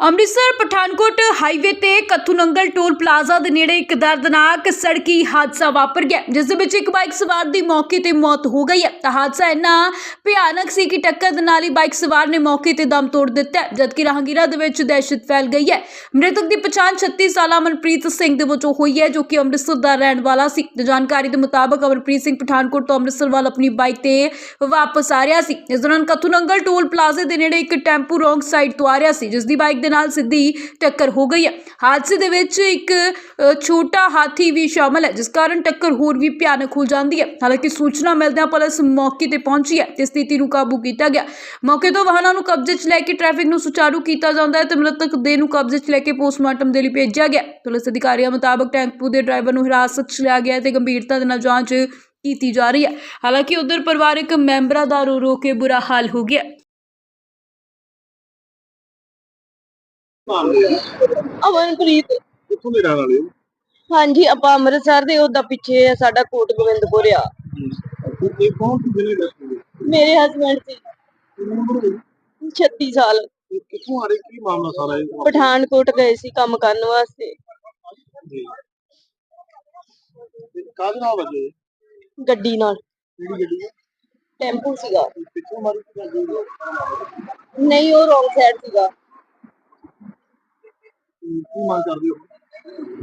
Amritsar Pathankot highway ਤੇ ਕਥੂਨੰਗਲ toll plaza ਦੇ ਨੇੜੇ ਇੱਕ ਦਰਦਨਾਕ ਸੜਕੀ ਹਾਦਸਾ ਵਾਪਰ ਗਿਆ, ਜਿਸ ਦੇ ਵਿੱਚ ਇੱਕ ਬਾਈਕ ਸਵਾਰ ਦੀ ਮੌਕੇ ਤੇ ਮੌਤ ਹੋ ਗਈ ਹੈ। ਤਾਂ ਹਾਦਸਾ ਇੰਨਾ ਭਿਆਨਕ ਸੀ ਕਿ ਟੱਕਰ ਦੇ ਨਾਲ ਹੀ ਬਾਈਕ ਸਵਾਰ ਨੇ ਮੌਕੇ ਤੇ ਦਮ ਤੋੜ ਦਿੱਤਾ, ਜਦਕਿ ਰਾਹਗੀਰਾਂ ਦੇ ਵਿੱਚ ਦਹਿਸ਼ਤ ਫੈਲ ਗਈ ਹੈ। ਮ੍ਰਿਤਕ ਦੀ ਪਛਾਣ 36 ਸਾਲਾ ਮਨਪ੍ਰੀਤ ਸਿੰਘ ਦੇ ਵਜੋਂ ਹੋਈ ਹੈ, ਜੋ ਕਿ ਅੰਮ੍ਰਿਤਸਰ ਦਾ ਰਹਿਣ ਵਾਲਾ ਸੀ। ਜਾਣਕਾਰੀ ਦੇ ਮੁਤਾਬਕ ਅਮਰਪ੍ਰੀਤ ਸਿੰਘ ਪਠਾਨਕੋਟ ਤੋਂ ਅੰਮ੍ਰਿਤਸਰ ਵੱਲ ਆਪਣੀ ਬਾਈਕ ਤੇ ਵਾਪਸ ਆ ਰਿਹਾ ਸੀ। ਇਸ ਦੌਰਾਨ ਕਥੂਨੰਗਲ ਟੋਲ ਪਲਾਜ਼ੇ ਦੇ ਨੇੜੇ ਇੱਕ ਟੈਂਪੂ ਰੋਂਗ ਸਾਈਡ ਤੋਂ ਆ ਰਿਹਾ ਸੀ, ਜਿਸ ਦੀ ਬਾਈਕ ਦੇ ਨਾਲ ਸਿੱਧੀ ਟੱਕਰ ਹੋ ਗਈ ਹੈ। ਹਾਦਸੇ ਦੇ ਵਿੱਚ ਇੱਕ ਛੋਟਾ ਹਾਥੀ ਵੀ ਸ਼ਾਮਲ ਹੈ, ਜਿਸ ਕਾਰਨ ਟੱਕਰ ਹੋਰ ਵੀ ਭਿਆਨਕ ਹੋ ਜਾਂਦੀ ਹੈ। ਹਾਲਾਂਕਿ ਸੂਚਨਾ ਮਿਲਦਿਆਂ ਪੁਲਿਸ ਮੌਕੇ ਤੇ ਪਹੁੰਚੀ ਹੈ, ਤੇ ਸਥਿਤੀ ਨੂੰ ਕਾਬੂ ਕੀਤਾ ਗਿਆ। ਮੌਕੇ ਤੋਂ ਵਾਹਨਾਂ ਨੂੰ ਕਬਜ਼ੇ 'ਚ ਲੈ ਕੇ ਟ੍ਰੈਫਿਕ ਨੂੰ ਸੁਚਾਰੂ ਕੀਤਾ ਜਾਂਦਾ ਹੈ ਤੇ ਮ੍ਰਿਤਕ ਦੇਹ ਨੂੰ ਕਬਜ਼ੇ 'ਚ ਲੈ ਕੇ ਪੋਸਟਮਾਰਟਮ ਦੇ ਲਈ ਭੇਜਿਆ ਗਿਆ ਪੁਲਿਸ ਅਧਿਕਾਰੀਆਂ ਮੁਤਾਬਕ ਟੈਂਪੂ ਦੇ ਡਰਾਈਵਰ ਨੂੰ ਹਿਰਾਸਤ 'ਚ ਲਿਆ ਗਿਆ ਤੇ ਗੰਭੀਰਤਾ ਦੇ ਨਾਲ ਜਾਂਚ ਕੀਤੀ ਜਾ ਰਹੀ ਹੈ। ਹਾਲਾਂਕਿ ਉਧਰ ਪਰਿਵਾਰਕ ਮੈਂਬਰਾਂ ਦਾ ਰੋ ਰੋ ਕੇ ਬੁਰਾ ਹਾਲ ਹੋ ਗਿਆ ਅਮਨਪ੍ਰੀਤ। ਕਿੱਥੋਂ ਦੇ ਰਹਿਣ ਵਾਲੇ ਹੋ? ਹਾਂਜੀ ਆਪਾਂ ਅੰਮ੍ਰਿਤਸਰ ਦੇ ਉਹਦਾ ਪਿੱਛੇ ਆ ਸਾਡਾ ਕੋਟ ਗੋਬਿੰਦਪੁਰ ਆ। ਇਹ ਕੌਣ ਸੀ ਮੇਰੇ ਹਸਬੰਡ ਸੀ। 36 ਸਾਲ। ਕਿੱਥੋਂ ਆ ਰਹੇ? ਕੀ ਮਾਮਲਾ ਸਾਰਾ ਇਹ? ਪਠਾਨਕੋਟ ਗਏ ਸੀ ਕੰਮ ਕਰਨ ਵਾਸਤੇ। ਨਾਲ ਵਜੇ? ਗੱਡੀ ਨਾਲ। ਕਿਹੜੀ ਗੱਡੀ ਹੈ? ਟੈਂਪੂ ਸੀਗਾ। ਤੇ ਪਿੱਛੋਂ ਮਾਰੀ ਕੀ ਜਾਂਦੀ ਹੈ ਨਹੀਂ ਉਹ ਰੋਂਗ ਸਾਈਡ ਸੀਗਾ। ਕੀ ਮੰਗ ਕਰਦੇ ਹੋ?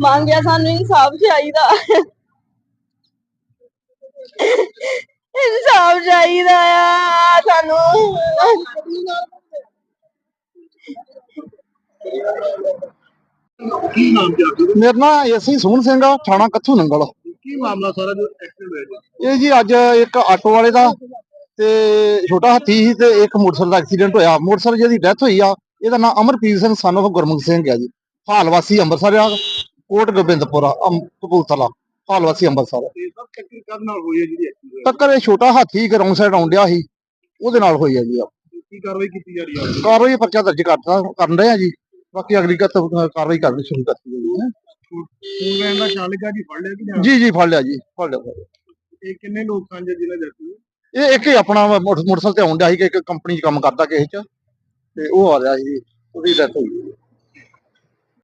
ਮੰਗਿਆ ਸਾਨੂੰ ਇਨਸਾਫ ਚਾਹੀਦਾ। ਇਨਸਾਫ ਚਾਹੀਦਾ ਆ ਸਾਨੂੰ। ਕੀ ਨਾਮ ਕੀ ਆਪਦਾ ਮੇਰਾ ਨਾਂ ਐਸੀ ਸੋਹਣ ਸਿੰਘ ਆ ਥਾਣਾ ਕੱਥੂ ਨੰਗਲ। ਕੀ ਮਾਮਲਾ ਸਾਰਾ ਜੋ ਐਕਸੀਡੈਂਟ ਹੋਇਆ ਜੀ? ਇਹ ਜੀ ਅੱਜ ਇੱਕ ਆਟੋ ਵਾਲੇ ਦਾ ਤੇ ਛੋਟਾ ਹਾਥੀ ਸੀ ਤੇ ਇੱਕ ਮੋਟਰਸਾਈਕਲ ਦਾ ਐਕਸੀਡੈਂਟ ਹੋਇਆ। ਮੋਟਰਸਾਈਕਲ ਜਿਹਦੀ ਡੈਥ ਹੋਈ ਆ ਇਹਦਾ ਨਾਮ ਅਮਰਪ੍ਰੀਤ ਸਿੰਘ son of ਗੁਰਮੁਖ ਸਿੰਘ ਹੈ ਜੀ। ਹਾਲ ਵਾਸੀ ਅੰਮ੍ਰਿਤਸਰ ਆ ਕੋਟ ਗੋਬਿੰਦਪੁਰਾ ਕਪੂਰਥਲਾ ਹਾਲ ਵਾਸੀ ਅੰਮ੍ਰਿਤਸਰ ਤੇ ਸਭ ਟੱਕਰ ਕਾਹਦੇ ਨਾਲ ਹੋਈ ਹੈ ਜਿਹੜੀ ਐਕਸੀਡੈਂਟ ਟੱਕਰ ਇਹ ਛੋਟਾ ਹਾਥੀ ਗਰਾਊਂਡ ਸਾਈਡ ਆਉਂਦਿਆ ਸੀ ਉਹਦੇ ਨਾਲ ਹੋਈ ਆ। ਜੀ ਕੀ ਕਾਰਵਾਈ ਕੀਤੀ ਜਾ ਰਹੀ ਹੈ? ਕਾਰਵਾਈ ਪਰਚਾ ਦਰਜ ਕਰਤਾ ਕਰਨ ਰਹੇ ਆ ਜੀ। ਬਾਕੀ ਅਗਲੀ ਕਤ ਕਾਰਵਾਈ ਕਰਨੀ ਸ਼ੁਰੂ ਕਰਤੀ ਜੀ ਦਾ ਆ ਜੀ ਫੜ ਲਿਆ ਕਿ ਜਾਂ ਜੀ ਜੀ ਫੜ ਲਿਆ ਜੀ ਫੜ ਲਿਆ। ਇਹ ਕਿੰਨੇ ਲੋਕ ਸਨ ਜੀ ਜਿਹਨਾਂ ਜੱਤੀ ਇਹ ਇੱਕ ਹੀ ਆਪਣਾ ਮੋਟਰ- ਮੋਟਰਸਾਈਕਲ ਤੇ ਆਉਂਦਿਆ ਸੀ ਕਿ ਇੱਕ ਕੰਪਨੀ 'ਚ ਕੰਮ ਕਰਦਾ ਕਿਸੇ 'ਚ ਤੇ ਉਹ ਆ ਰਿਹਾ ਸੀ ਉਹਦੀ ਡੈਥ ਹੋਈ।